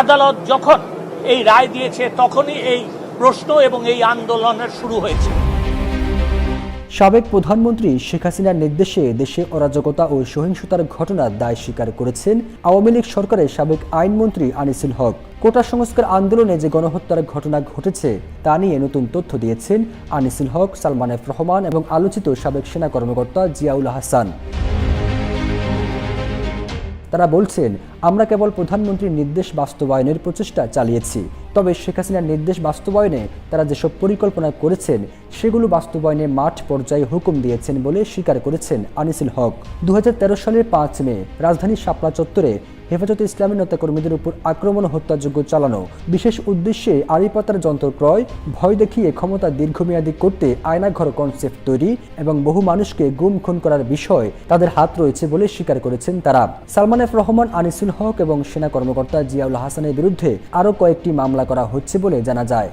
আদালত যখন এই রায় দিয়েছে, তখনই এই প্রশ্ন এবং এই আন্দোলনের শুরু হয়েছে। সাবেক প্রধানমন্ত্রী শেখ হাসিনার নির্দেশে দেশে অরাজকতা ও সহিংসতার ঘটনার দায় স্বীকার করেছেন আওয়ামী লীগ সরকারের সাবেক আইনমন্ত্রী আনিসুল হক। কোটা সংস্কার আন্দোলনে যে গণহত্যার ঘটনা ঘটেছে, তা নিয়ে নতুন তথ্য দিয়েছেন আনিসুল হক, সালমান এফ রহমান এবং আলোচিত সাবেক সেনা কর্মকর্তা জিয়াউল হাসান। তারা বলছেন, আমরা কেবল প্রধানমন্ত্রীর নির্দেশ বাস্তবায়নের প্রচেষ্টা চালিয়েছি। তবে শেখ হাসিনার নির্দেশ বাস্তবায়নে তারা যেসব পরিকল্পনা করেছেন, সেগুলো বাস্তবায়নে মাঠ পর্যায়ে হুকুম দিয়েছেন বলে স্বীকার করেছেন আনিসুল হক। দু হাজার তেরো সালের পাঁচ মে রাজধানীর শাপলা চত্বরে হেফাজতে ইসলামী নেতাকর্মীদের উপর আক্রমণ হত্যাযোগ্য চালানো। বিশেষ উদ্দেশ্যে আড়িপাতার যন্ত্র ক্রয়, ভয় দেখিয়ে ক্ষমতা দীর্ঘমেয়াদী করতে আয়নাঘর কনসেপ্ট তৈরি এবং বহু মানুষকে গুম খুন করার বিষয় তাদের হাত রয়েছে বলে স্বীকার করেছেন তারা। সালমান এফ রহমান, আনিসুল হক এবং সেনা কর্মকর্তা জিয়াউল হাসানের বিরুদ্ধে আরও কয়েকটি মামলা করা হচ্ছে বলে জানা যায়।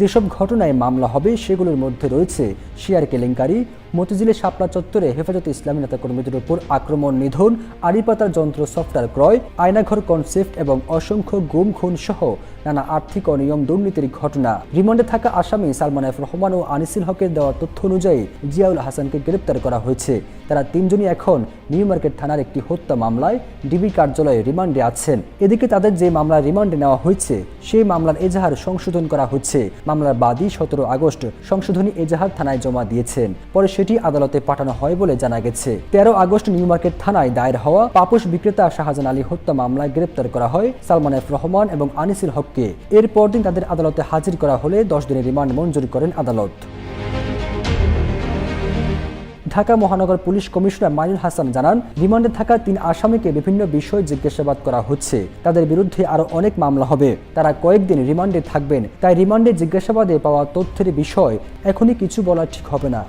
যেসব ঘটনায় মামলা হবে সেগুলোর মধ্যে রয়েছে শিয়ার কেলেঙ্কারি মতিঝিলের শাপলা চত্বরে হেফাজত ইসলামী নেতাকর্মীদের উপর আক্রমণ নিধন আড়িপাতার যন্ত্র, সফটওয়্যার ক্রয়, আয়নাঘর কনসেপ্ট এবং অসংখ্য গুম, খুন সহ নানা আর্থিক অনিয়ম দুর্নীতির ঘটনা। রিমান্ডে থাকা আসামি সালমান এফ রহমান ও আনিসুল হকের দেওয়া তথ্য অনুযায়ী জিয়াউল হাসানকে গ্রেপ্তার করা হয়েছে। তারা তিনজনই এখন নিউ মার্কেট থানার একটি হত্যা মামলায় ডিবি কার্যালয়ে রিমান্ডে আছেন। এদিকে তাদের যে মামলা রিমান্ডে নেওয়া হয়েছে, সেই মামলার এজাহার সংশোধন করা হচ্ছে মামলার বাদী সতেরো আগস্ট সংশোধনী এজাহার থানায় জমা দিয়েছেন। পরে সেটি আদালতে পাঠানো হয় বলে জানা গেছে। তেরো আগস্ট নিউ মার্কেট থানায় দায়ের হওয়া পাপোশ বিক্রেতা শাহজাহান আলী হত্যা মামলায় গ্রেপ্তার করা হয় সালমান এফ রহমান এবং আনিসুল হককে। এর পরদিন তাদের আদালতে হাজির করা হলে দশ দিনের রিমান্ড মঞ্জুর করেন আদালত। ঢাকা মহানগর পুলিশ কমিশনার মাইনুল হাসান জানান, রিমান্ডে থাকা তিন আসামিকে বিভিন্ন বিষয়ে জিজ্ঞাসাবাদ করা হচ্ছে। তাদের বিরুদ্ধে আরও অনেক মামলা হবে। তারা কয়েকদিন রিমান্ডে থাকবেন, তাই রিমান্ডে জিজ্ঞাসাবাদে পাওয়া তথ্যের বিষয় এখনই কিছু বলা ঠিক হবে না।